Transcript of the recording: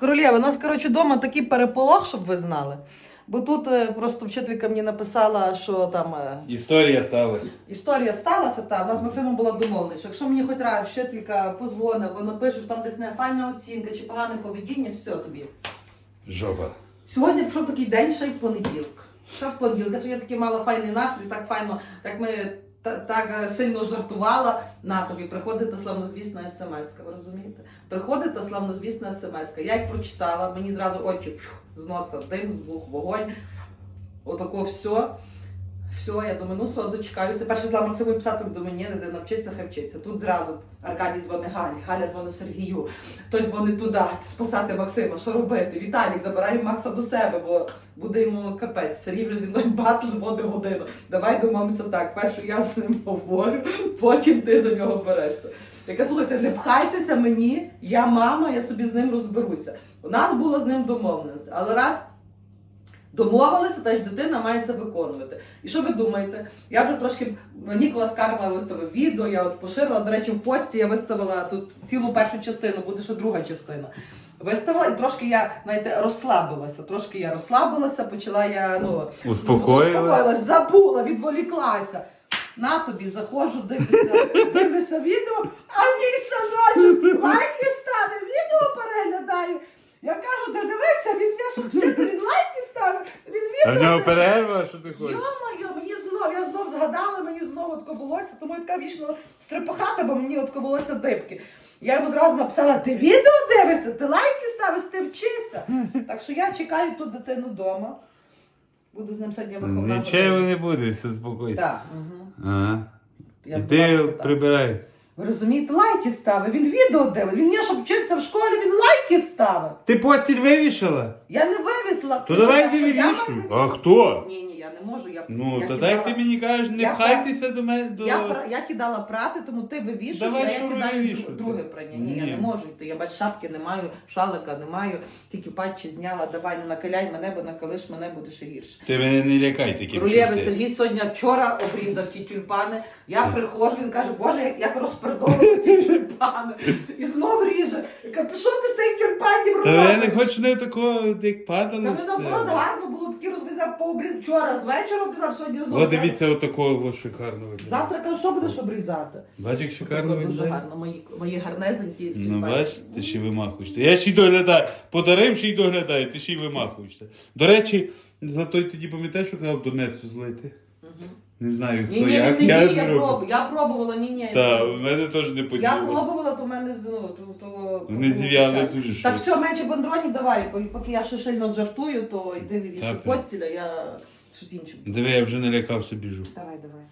Королєва, у нас, коротше, вдома такий переполох, щоб ви знали. Бо тут е, просто вчителька мені написала, що там е, Історія сталася. історія сталася, та у нас з Максимом була домовленість, що якщо мені хоч раз вчителька позвонить, або напише, що там десь нефайна оцінка чи погане поведіння, все тобі. Жопа. Сьогодні пішов такий день, ще й понеділок. Ще в понеділок. Я сьогодні такий мала файний настрій, так файно, як ми так е, сильно жартувала. На тобі приходить та славнозвісна смс, ви розумієте? Приходить та славнозвісна смс. Я як прочитала, мені зразу очі фью, з носа дим, з вух, вогонь. Отако все. Все, я думаю, ну все, дочекаюся. Перше зла Максиму писати до мені, де навчиться, хай вчиться. Тут зразу Аркадій дзвонить Галі, Галя дзвонить Сергію, той дзвонить туди, спасати Максима, що робити? Віталій, забирай Макса до себе, бо буде йому капець. Сергій вже зі мною батл води годину. Давай домовимося так. Перше я з ним говорю, потім ти за нього берешся. Я кажу, слухайте, не пхайтеся мені, я мама, я собі з ним розберуся. У нас була з ним домовленість, але раз домовилися, та ж дитина має це виконувати. І що ви думаєте? Я вже трошки Ніколас Карма виставив відео, я от поширила. До речі, в пості я виставила тут цілу першу частину, буде ще друга частина. Виставила і трошки я знаєте, розслабилася. Трошки я розслабилася, почала я ну успокоїлась, забула, відволіклася. На тобі заходжу, дивлюся, дивлюся відео, а мій синочок лайки ставить, відео переглядає. Я кажу, ти дивися, він не щоб вчити, він лайки ставить, він А в нього перерва, що ти хочеш? Йо-моє, мені знов, я знов згадала, мені знову таке волосся, тому я така вічно стрепохата, бо мені от волосся дибки. Я йому зразу написала: ти відео дивишся, ти лайки ставиш, ти вчишся. Так що я чекаю ту дитину вдома. Буду з ним сьогодні виховна. Нічого не буде, все спокойся. Так. Угу. Ага. Я І ти прибирай. Ви розумієте, лайки ставить, він відео дивить, він не щоб вчитися в школі, він лайки ставить. Ти постіль вивішала? Я не вивісила. То давай ти що я вивішуй. А хто? Ні, ні, я не можу. Я, Ну, я то кидала- так ти мені кажеш, не Я пхайтеся до мене до. Я, пра- я кидала прати, тому ти вивішуєш, Давай а я шуруй кидаю вивішуй. дру- друге прання. Ні, я Ні. не можу йти. Я бач, шапки не маю, шалика не маю, тільки патчі зняла, давай не накаляй мене, бо накалиш мене буде ще гірше. Ти мене не лякай таким. Чистим. Сергій сьогодні вчора обрізав ті тюльпани. Я приходжу, він каже, боже, як, як ті тюльпани. І знов ріже. Я кажу, ти що ти з тих тюльпанів Та я не робиш? хочу не такого, як падало. Та ви наоборот гарно було такі розв'язав пообріз. Вчора з вечора обрізав, сьогодні знову. О, дивіться, отакого о, шикарного. виглядає. Завтра кажу, що будеш обрізати? Бач, як шикарно Дуже виглядає. гарно, мої, мої гарнезенькі. Ну бач, ти ще й вимахуєшся. Я ще й доглядаю. Подарив, ще й доглядаю, ти ще й вимахуєшся. До речі, за той тоді пам'ятаєш, що казав Донецьку злити? Не знаю, хто Ні, ні, ні, як. ні, я ні, я, не проб, я пробувала, ні, ні. Та, в мене теж не Я пробувала, то в мене ну, то, то, Вони зів'яли дуже Так швидко. все, менше бандронів давай, бо поки я ще сильно жартую, то йди вивішуй постіля я щось інше. буду. Диви, я вже налякався, біжу. Давай, давай.